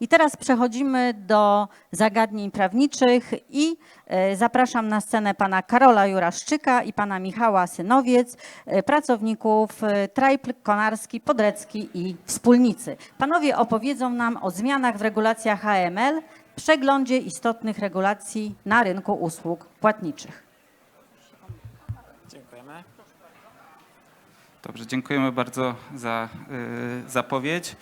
I teraz przechodzimy do zagadnień prawniczych i e, zapraszam na scenę pana Karola Juraszczyka i pana Michała Synowiec, e, pracowników e, Trajpl, Konarski, Podrecki i Wspólnicy. Panowie opowiedzą nam o zmianach w regulacjach AML, przeglądzie istotnych regulacji na rynku usług płatniczych. Dziękujemy. Dobrze, dziękujemy bardzo za y, zapowiedź.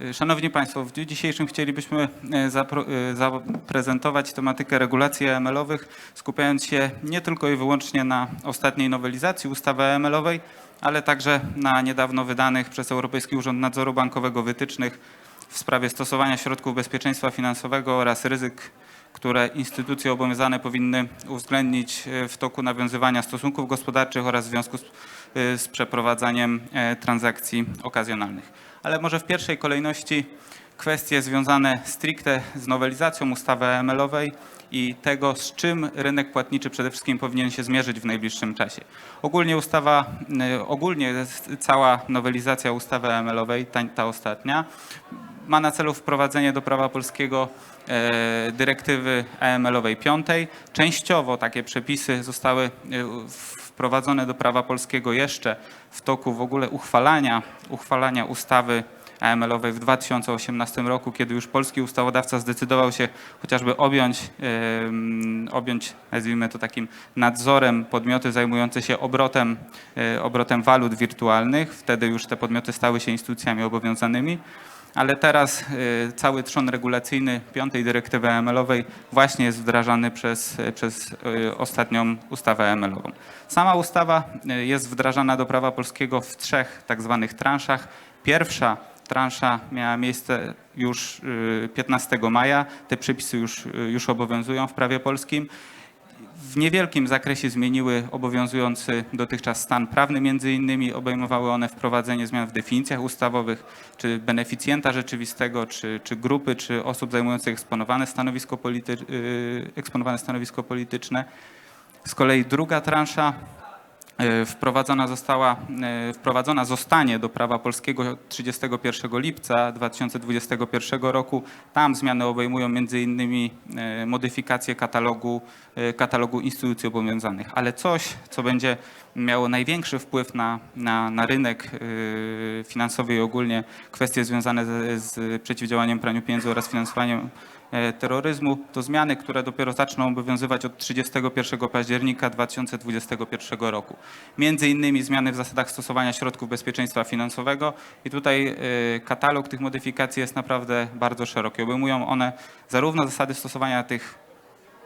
Y, Szanowni Państwo, w dniu dzisiejszym chcielibyśmy y, y, zaprezentować tematykę regulacji AML-owych, skupiając się nie tylko i wyłącznie na ostatniej nowelizacji ustawy AML-owej, ale także na niedawno wydanych przez Europejski Urząd Nadzoru Bankowego wytycznych w sprawie stosowania środków bezpieczeństwa finansowego oraz ryzyk, które instytucje obowiązane powinny uwzględnić w toku nawiązywania stosunków gospodarczych oraz w związku z, z przeprowadzaniem e, transakcji okazjonalnych. Ale może w pierwszej kolejności kwestie związane stricte z nowelizacją ustawy AML-owej i tego, z czym rynek płatniczy przede wszystkim powinien się zmierzyć w najbliższym czasie. Ogólnie ustawa, e, ogólnie cała nowelizacja ustawy AML-owej, ta, ta ostatnia, ma na celu wprowadzenie do prawa polskiego e, dyrektywy AML-owej piątej. Częściowo takie przepisy zostały e, wprowadzone do prawa polskiego jeszcze w toku w ogóle uchwalania, uchwalania ustawy AML-owej w 2018 roku, kiedy już polski ustawodawca zdecydował się chociażby objąć, objąć nazwijmy to takim nadzorem podmioty zajmujące się obrotem, e, obrotem walut wirtualnych. Wtedy już te podmioty stały się instytucjami obowiązanymi. Ale teraz y, cały trzon regulacyjny piątej dyrektywy AML-owej właśnie jest wdrażany przez, przez y, ostatnią ustawę AML-ową. Sama ustawa jest wdrażana do prawa polskiego w trzech tak zwanych transzach. Pierwsza transza miała miejsce już y, 15 maja. Te przepisy już, y, już obowiązują w prawie polskim w niewielkim zakresie zmieniły obowiązujący dotychczas stan prawny. Między innymi obejmowały one wprowadzenie zmian w definicjach ustawowych, czy beneficjenta rzeczywistego, czy, czy grupy, czy osób zajmujących eksponowane stanowisko, polity, yy, eksponowane stanowisko polityczne. Z kolei druga transza wprowadzona została, e, wprowadzona zostanie do prawa polskiego 31 lipca 2021 roku. Tam zmiany obejmują m.in. e, modyfikację katalogu, e, katalogu instytucji obowiązanych, ale coś, co będzie miało największy wpływ na, na, na rynek e, finansowy i ogólnie kwestie związane z, z przeciwdziałaniem praniu pieniędzy oraz finansowaniem e, terroryzmu, to zmiany, które dopiero zaczną obowiązywać od 31 października 2021 roku. Między innymi zmiany w zasadach stosowania środków bezpieczeństwa finansowego i tutaj e, katalog tych modyfikacji jest naprawdę bardzo szeroki. Obejmują one zarówno zasady stosowania tych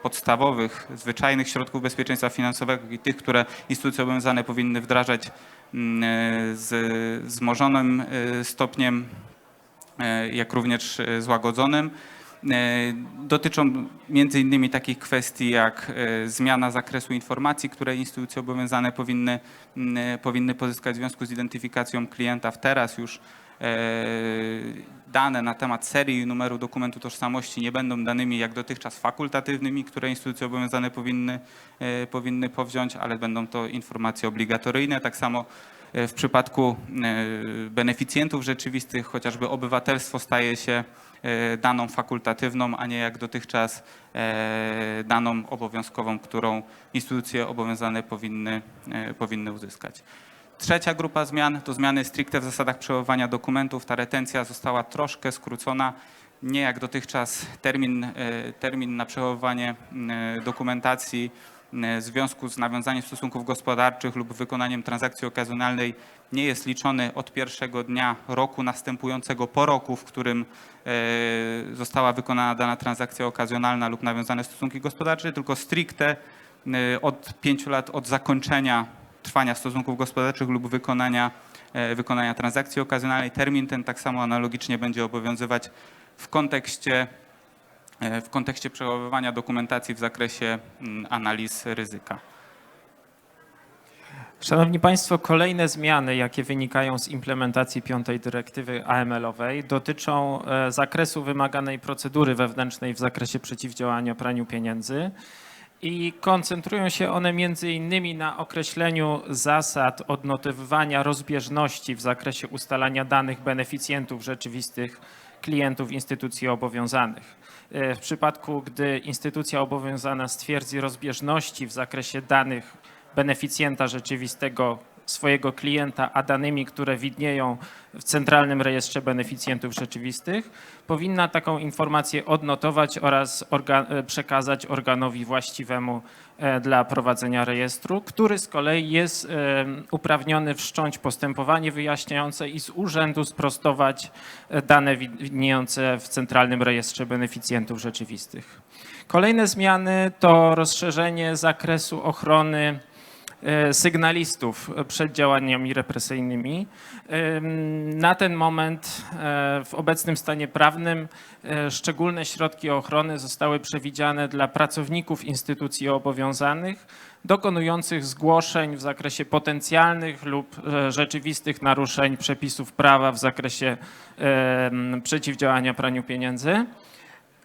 podstawowych, zwyczajnych środków bezpieczeństwa finansowego i tych, które instytucje obowiązane powinny wdrażać mm, e, z wzmożonym e, stopniem e, jak również e, złagodzonym. E, Dotyczą między innymi takich kwestii jak e, zmiana zakresu informacji, które instytucje obowiązane powinny, e, powinny pozyskać w związku z identyfikacją klienta. W teraz już dane na temat serii i numeru dokumentu tożsamości nie będą danymi jak dotychczas fakultatywnymi, które instytucje obowiązane powinny, powinny powziąć, ale będą to informacje obligatoryjne. Tak samo w przypadku beneficjentów rzeczywistych, chociażby obywatelstwo staje się daną fakultatywną, a nie jak dotychczas e, daną obowiązkową, którą instytucje obowiązane powinny, e, powinny uzyskać. Trzecia grupa zmian to zmiany stricte w zasadach przechowywania dokumentów. Ta retencja została troszkę skrócona. Nie jak dotychczas termin, e, termin na przechowywanie e, dokumentacji e, w związku z nawiązaniem stosunków gospodarczych lub wykonaniem transakcji okazjonalnej nie jest liczony od pierwszego dnia roku następującego po roku, w którym e, została wykonana dana transakcja okazjonalna lub nawiązane stosunki gospodarcze, tylko stricte e, od pięciu lat od zakończenia trwania stosunków gospodarczych lub wykonania, e, wykonania transakcji okazjonalnej. Termin ten tak samo analogicznie będzie obowiązywać w kontekście, e, w kontekście przechowywania dokumentacji w zakresie mm, analiz ryzyka. Szanowni Państwo, kolejne zmiany, jakie wynikają z implementacji piątej dyrektywy AML-owej, dotyczą e, zakresu wymaganej procedury wewnętrznej w zakresie przeciwdziałania praniu pieniędzy i koncentrują się one między innymi na określeniu zasad odnotowywania rozbieżności w zakresie ustalania danych beneficjentów rzeczywistych klientów instytucji obowiązanych. E, W przypadku, gdy instytucja obowiązana stwierdzi rozbieżności w zakresie danych beneficjenta rzeczywistego swojego klienta, a danymi, które widnieją w Centralnym Rejestrze Beneficjentów Rzeczywistych, powinna taką informację odnotować oraz e, przekazać organowi właściwemu e, dla prowadzenia rejestru, który z kolei jest e, uprawniony wszcząć postępowanie wyjaśniające i z urzędu sprostować dane wi- widniejące w Centralnym Rejestrze Beneficjentów Rzeczywistych. Kolejne zmiany to rozszerzenie zakresu ochrony sygnalistów przed działaniami represyjnymi. Ym, Na ten moment e, w obecnym stanie prawnym e, szczególne środki ochrony zostały przewidziane dla pracowników instytucji obowiązanych dokonujących zgłoszeń w zakresie potencjalnych lub e, rzeczywistych naruszeń przepisów prawa w zakresie przeciwdziałania praniu pieniędzy.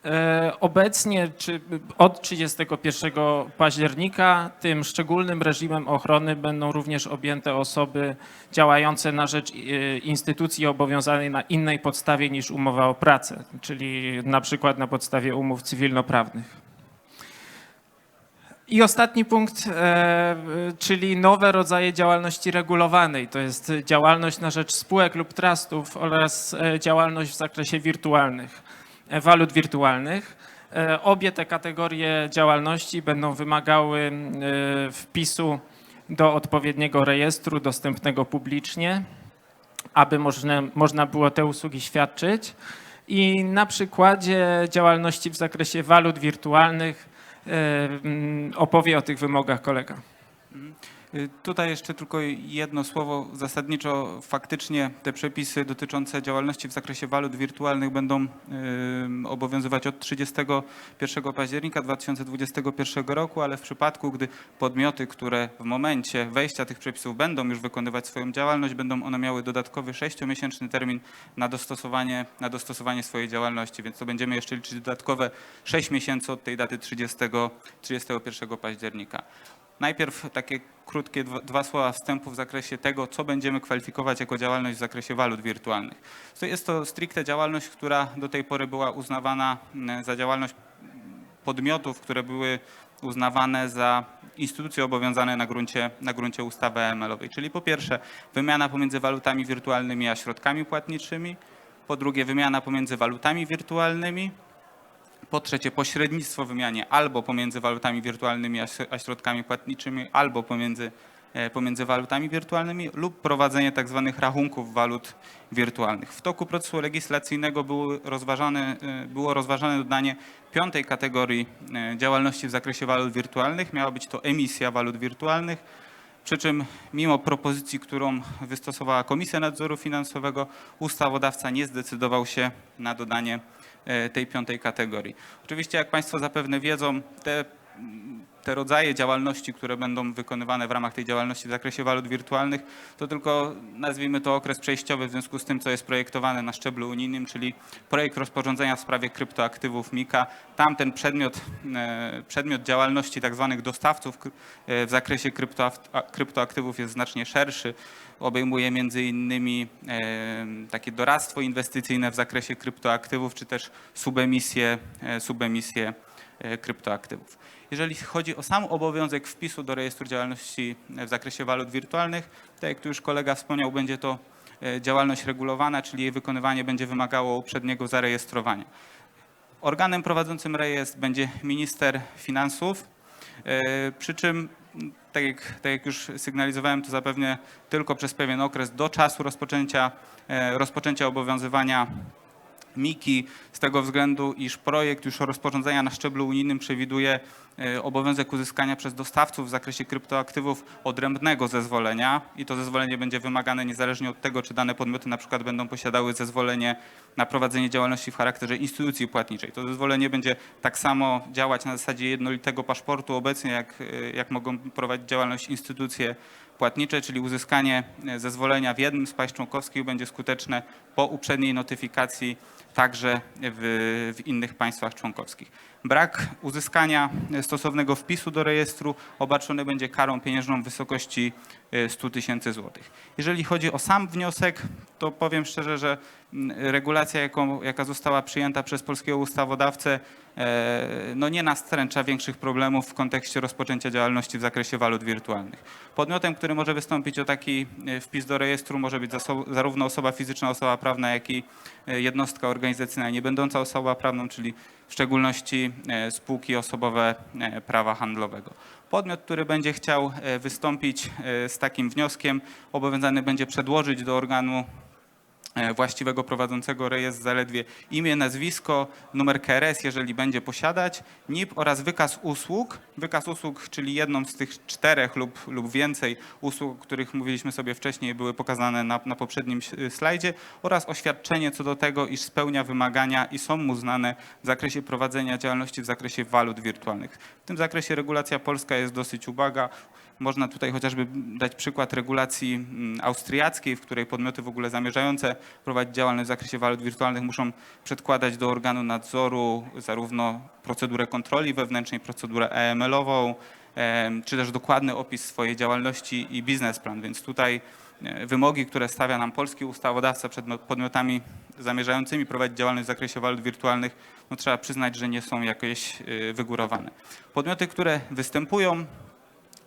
E, Obecnie, czy od 31 października, tym szczególnym reżimem ochrony będą również objęte osoby działające na rzecz e, instytucji obowiązanej na innej podstawie niż umowa o pracę, czyli na przykład na podstawie umów cywilnoprawnych. I ostatni punkt, e, czyli nowe rodzaje działalności regulowanej. To jest działalność na rzecz spółek lub trustów oraz działalność w zakresie wirtualnych, walut wirtualnych. E, Obie te kategorie działalności będą wymagały e, wpisu do odpowiedniego rejestru dostępnego publicznie, aby można, można było te usługi świadczyć. I na przykładzie działalności w zakresie walut wirtualnych e, opowie o tych wymogach kolega. Y, Tutaj jeszcze tylko jedno słowo. Zasadniczo faktycznie te przepisy dotyczące działalności w zakresie walut wirtualnych będą y, obowiązywać od 31 października 2021 roku, ale w przypadku, gdy podmioty, które w momencie wejścia tych przepisów będą już wykonywać swoją działalność, będą one miały dodatkowy 6-miesięczny termin na dostosowanie, na dostosowanie swojej działalności, więc to będziemy jeszcze liczyć dodatkowe 6 miesięcy od tej daty 30, 31 października. Najpierw takie krótkie dwa, słowa wstępu w zakresie tego, co będziemy kwalifikować jako działalność w zakresie walut wirtualnych. Jest to stricte działalność, która do tej pory była uznawana mm, za działalność podmiotów, które były uznawane za instytucje obowiązane na gruncie, na gruncie ustawy AML-owej. Czyli po pierwsze wymiana pomiędzy walutami wirtualnymi a środkami płatniczymi, po drugie wymiana pomiędzy walutami wirtualnymi, po trzecie, pośrednictwo w wymianie albo pomiędzy walutami wirtualnymi a śro- a środkami płatniczymi, albo pomiędzy, e, pomiędzy walutami wirtualnymi lub prowadzenie tak zwanych rachunków walut wirtualnych. W toku procesu legislacyjnego było rozważane, było rozważane dodanie piątej kategorii e, działalności w zakresie walut wirtualnych. Miała być to emisja walut wirtualnych. Przy czym mimo propozycji, którą wystosowała Komisja Nadzoru Finansowego, ustawodawca nie zdecydował się na dodanie tej piątej kategorii. Oczywiście, jak Państwo zapewne wiedzą, te, te rodzaje działalności, które będą wykonywane w ramach tej działalności w zakresie walut wirtualnych, to tylko nazwijmy to okres przejściowy w związku z tym, co jest projektowane na szczeblu unijnym, czyli projekt rozporządzenia w sprawie kryptoaktywów MIKA. Tam ten przedmiot, e, przedmiot działalności tak zwanych dostawców e, w zakresie kryptoaktywów jest znacznie szerszy. Obejmuje między innymi e, takie doradztwo inwestycyjne w zakresie kryptoaktywów, czy też subemisję, e, subemisję e, kryptoaktywów. Jeżeli chodzi o sam obowiązek wpisu do rejestru działalności w zakresie walut wirtualnych, tak jak tu już kolega wspomniał, będzie to e, działalność regulowana, czyli jej wykonywanie będzie wymagało uprzedniego zarejestrowania. Organem prowadzącym rejestr będzie minister finansów, e, przy czym, tak jak, tak jak już sygnalizowałem, to zapewne tylko przez pewien okres do czasu rozpoczęcia, e, rozpoczęcia obowiązywania Miki z tego względu, iż projekt już rozporządzenia na szczeblu unijnym przewiduje obowiązek uzyskania przez dostawców w zakresie kryptoaktywów odrębnego zezwolenia i to zezwolenie będzie wymagane niezależnie od tego, czy dane podmioty na przykład będą posiadały zezwolenie na prowadzenie działalności w charakterze instytucji płatniczej. To zezwolenie będzie tak samo działać na zasadzie jednolitego paszportu obecnie, jak, e, jak mogą prowadzić działalność instytucje płatnicze, czyli uzyskanie e, zezwolenia w jednym z państw członkowskich będzie skuteczne po uprzedniej notyfikacji także w, w innych państwach członkowskich. Brak uzyskania stosownego wpisu do rejestru. Obarczony będzie karą pieniężną w wysokości 100 tysięcy złotych. Jeżeli chodzi o sam wniosek, to powiem szczerze, że mm, regulacja, jaką, jaka została przyjęta przez polskiego ustawodawcę, e, no nie nastręcza większych problemów w kontekście rozpoczęcia działalności w zakresie walut wirtualnych. Podmiotem, który może wystąpić o taki e, wpis do rejestru może być zarówno osoba fizyczna, osoba prawna, jak i e, jednostka organizacyjna nie będąca osobą prawną, czyli w szczególności spółki osobowe prawa handlowego. Podmiot, który będzie chciał e, wystąpić e, z takim wnioskiem, obowiązany będzie przedłożyć do organu właściwego prowadzącego rejestr zaledwie imię, nazwisko, numer KRS, jeżeli będzie posiadać, NIP oraz wykaz usług. Wykaz usług, czyli jedną z tych czterech lub, lub więcej usług, o których mówiliśmy sobie wcześniej, były pokazane na, na poprzednim slajdzie oraz oświadczenie co do tego, iż spełnia wymagania i są mu znane w zakresie prowadzenia działalności w zakresie walut wirtualnych. W tym zakresie regulacja polska jest dosyć ubaga. Można tutaj chociażby dać przykład regulacji mm, austriackiej, w której podmioty w ogóle zamierzające prowadzić działalność w zakresie walut wirtualnych muszą przedkładać do organu nadzoru zarówno procedurę kontroli wewnętrznej, procedurę EML-ową, em, czy też dokładny opis swojej działalności i biznesplan. Więc tutaj e, wymogi, które stawia nam polski ustawodawca przed podmiotami zamierzającymi prowadzić działalność w zakresie walut wirtualnych, no trzeba przyznać, że nie są jakieś e, wygórowane. Podmioty, które występują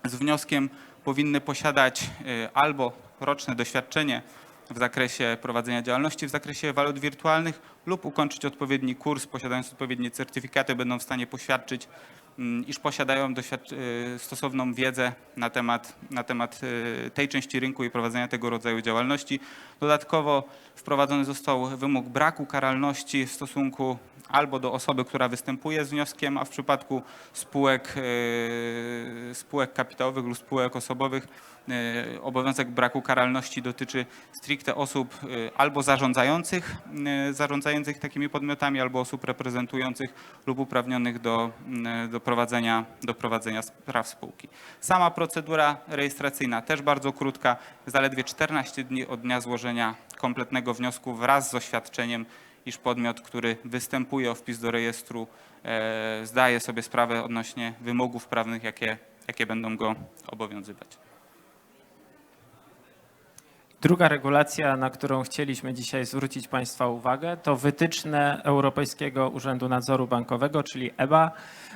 z wnioskiem powinny posiadać y, albo roczne doświadczenie w zakresie prowadzenia działalności w zakresie walut wirtualnych lub ukończyć odpowiedni kurs, posiadając odpowiednie certyfikaty, będą w stanie poświadczyć, mm, iż posiadają y, stosowną wiedzę na temat, na temat y, tej części rynku i prowadzenia tego rodzaju działalności. Dodatkowo wprowadzony został wymóg braku karalności w stosunku albo do osoby, która występuje z wnioskiem, a w przypadku spółek, e, spółek kapitałowych lub spółek osobowych e, obowiązek braku karalności dotyczy stricte osób e, albo zarządzających, zarządzających takimi podmiotami, albo osób reprezentujących lub uprawnionych do, do, prowadzenia, do prowadzenia spraw spółki. Sama procedura rejestracyjna też bardzo krótka, zaledwie 14 dni od dnia złożenia kompletnego wniosku wraz z oświadczeniem iż podmiot, który występuje o wpis do rejestru, e, zdaje sobie sprawę odnośnie wymogów prawnych, jakie, jakie będą go obowiązywać. Druga regulacja, na którą chcieliśmy dzisiaj zwrócić Państwa uwagę, to wytyczne Europejskiego Urzędu Nadzoru Bankowego, czyli EBA,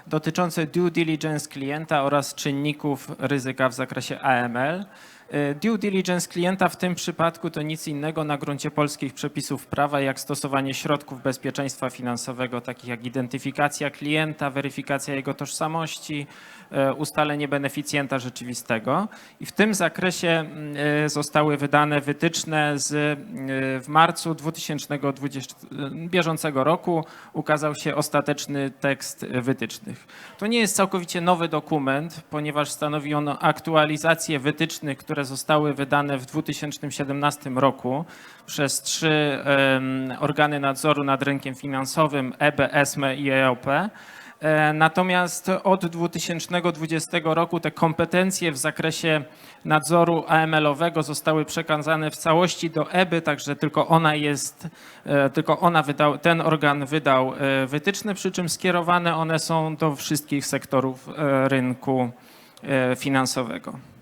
dotyczące due diligence klienta oraz czynników ryzyka w zakresie AML. Y, Due diligence klienta w tym przypadku to nic innego na gruncie polskich przepisów prawa, jak stosowanie środków bezpieczeństwa finansowego, takich jak identyfikacja klienta, weryfikacja jego tożsamości, e, ustalenie beneficjenta rzeczywistego. I w tym zakresie mm, e, zostały wydane wytyczne z, e, w marcu 2020 bieżącego roku ukazał się ostateczny tekst wytycznych. To nie jest całkowicie nowy dokument, ponieważ stanowi on aktualizację wytycznych, które zostały wydane w 2017 roku przez trzy organy nadzoru nad rynkiem finansowym EBE, ESME i EOP. E, Natomiast od 2020 roku te kompetencje w zakresie nadzoru AML-owego zostały przekazane w całości do EBY, także tylko ona jest, e, tylko ona wydał, ten organ wydał e, wytyczne, przy czym skierowane one są do wszystkich sektorów rynku finansowego.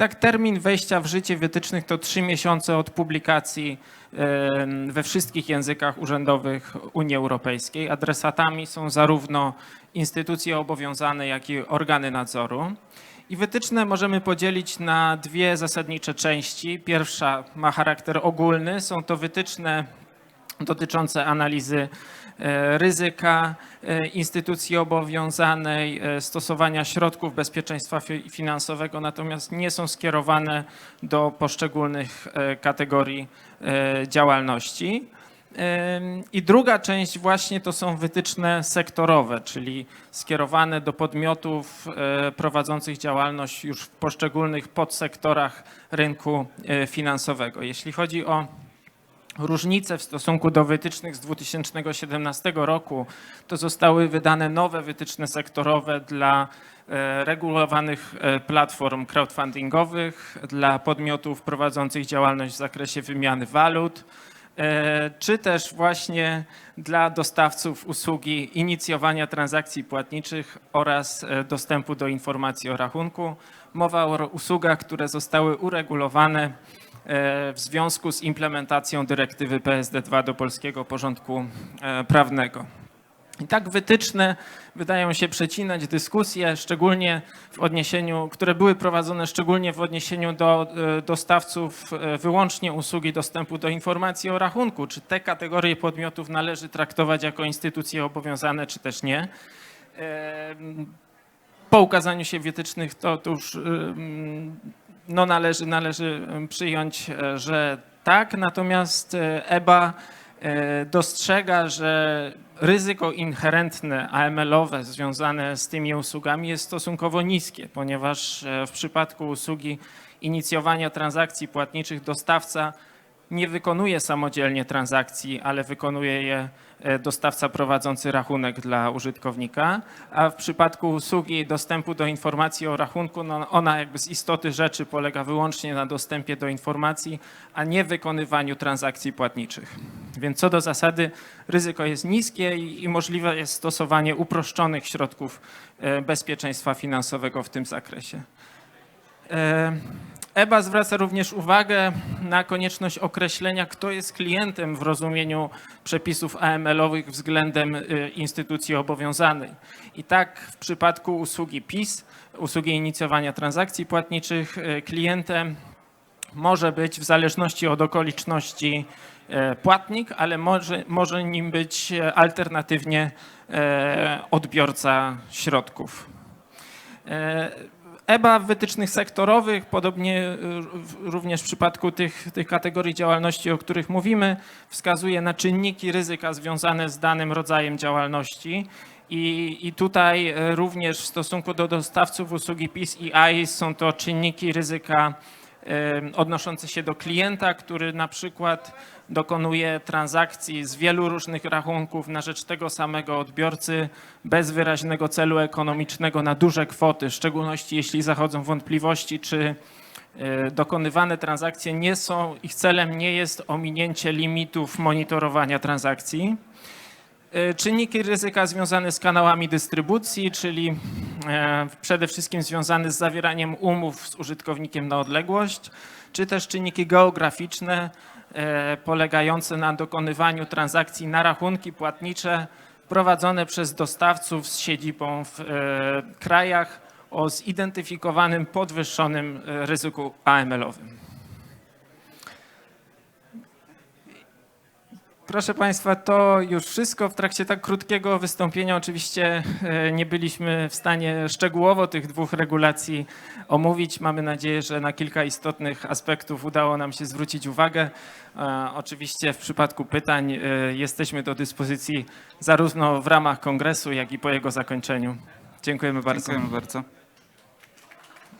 Tak termin wejścia w życie wytycznych to trzy miesiące od publikacji we wszystkich językach urzędowych Unii Europejskiej. Adresatami są zarówno instytucje obowiązane, jak i organy nadzoru. I wytyczne możemy podzielić na dwie zasadnicze części. Pierwsza ma charakter ogólny, są to wytyczne dotyczące analizy ryzyka e, instytucji obowiązanej, e, stosowania środków bezpieczeństwa fi- finansowego, natomiast nie są skierowane do poszczególnych e, kategorii e, działalności. I druga część właśnie to są wytyczne sektorowe, czyli skierowane do podmiotów e, prowadzących działalność już w poszczególnych podsektorach rynku e, finansowego. Jeśli chodzi o różnice w stosunku do wytycznych z 2017 roku, to zostały wydane nowe wytyczne sektorowe dla e, regulowanych e, platform crowdfundingowych, dla podmiotów prowadzących działalność w zakresie wymiany walut, e, czy też właśnie dla dostawców usługi inicjowania transakcji płatniczych oraz dostępu do informacji o rachunku. Mowa o usługach, które zostały uregulowane w związku z implementacją dyrektywy PSD2 do polskiego porządku e, prawnego. I tak wytyczne wydają się przecinać dyskusje, szczególnie w odniesieniu, które były prowadzone szczególnie w odniesieniu do e, dostawców e, wyłącznie usługi dostępu do informacji o rachunku. Czy te kategorie podmiotów należy traktować jako instytucje obowiązane, czy też nie. E, Po ukazaniu się wytycznych to, to już no należy, należy przyjąć, e, że tak, natomiast e, EBA e, dostrzega, że ryzyko inherentne AML-owe związane z tymi usługami jest stosunkowo niskie, ponieważ e, w przypadku usługi inicjowania transakcji płatniczych dostawca nie wykonuje samodzielnie transakcji, ale wykonuje je e, dostawca prowadzący rachunek dla użytkownika, a w przypadku usługi dostępu do informacji o rachunku, no ona jakby z istoty rzeczy polega wyłącznie na dostępie do informacji, a nie wykonywaniu transakcji płatniczych. Więc co do zasady ryzyko jest niskie i, i możliwe jest stosowanie uproszczonych środków e, bezpieczeństwa finansowego w tym zakresie. EBA zwraca również uwagę na konieczność określenia, kto jest klientem w rozumieniu przepisów AML-owych względem y, instytucji obowiązanej. I tak w przypadku usługi PIS, usługi inicjowania transakcji płatniczych, y, klientem może być w zależności od okoliczności e, płatnik, ale może, może nim być alternatywnie odbiorca środków. E, EBA w wytycznych sektorowych, podobnie w- również w przypadku tych, tych kategorii działalności, o których mówimy, wskazuje na czynniki ryzyka związane z danym rodzajem działalności. I, I tutaj e, również w stosunku do dostawców usługi PIS i AIS są to czynniki ryzyka e, odnoszące się do klienta, który na przykład dokonuje transakcji z wielu różnych rachunków na rzecz tego samego odbiorcy bez wyraźnego celu ekonomicznego na duże kwoty, w szczególności jeśli zachodzą wątpliwości, czy e, dokonywane transakcje nie są, ich celem nie jest ominięcie limitów monitorowania transakcji. E, Czynniki ryzyka związane z kanałami dystrybucji, czyli e, przede wszystkim związane z zawieraniem umów z użytkownikiem na odległość, czy też czynniki geograficzne polegające na dokonywaniu transakcji na rachunki płatnicze prowadzone przez dostawców z siedzibą w e, krajach o zidentyfikowanym podwyższonym e, ryzyku AML-owym. Proszę Państwa, to już wszystko. W trakcie tak krótkiego wystąpienia oczywiście e, nie byliśmy w stanie szczegółowo tych dwóch regulacji omówić. Mamy nadzieję, że na kilka istotnych aspektów udało nam się zwrócić uwagę. E, Oczywiście w przypadku pytań e, jesteśmy do dyspozycji zarówno w ramach kongresu, jak i po jego zakończeniu. Dziękujemy bardzo. Dziękujemy bardzo.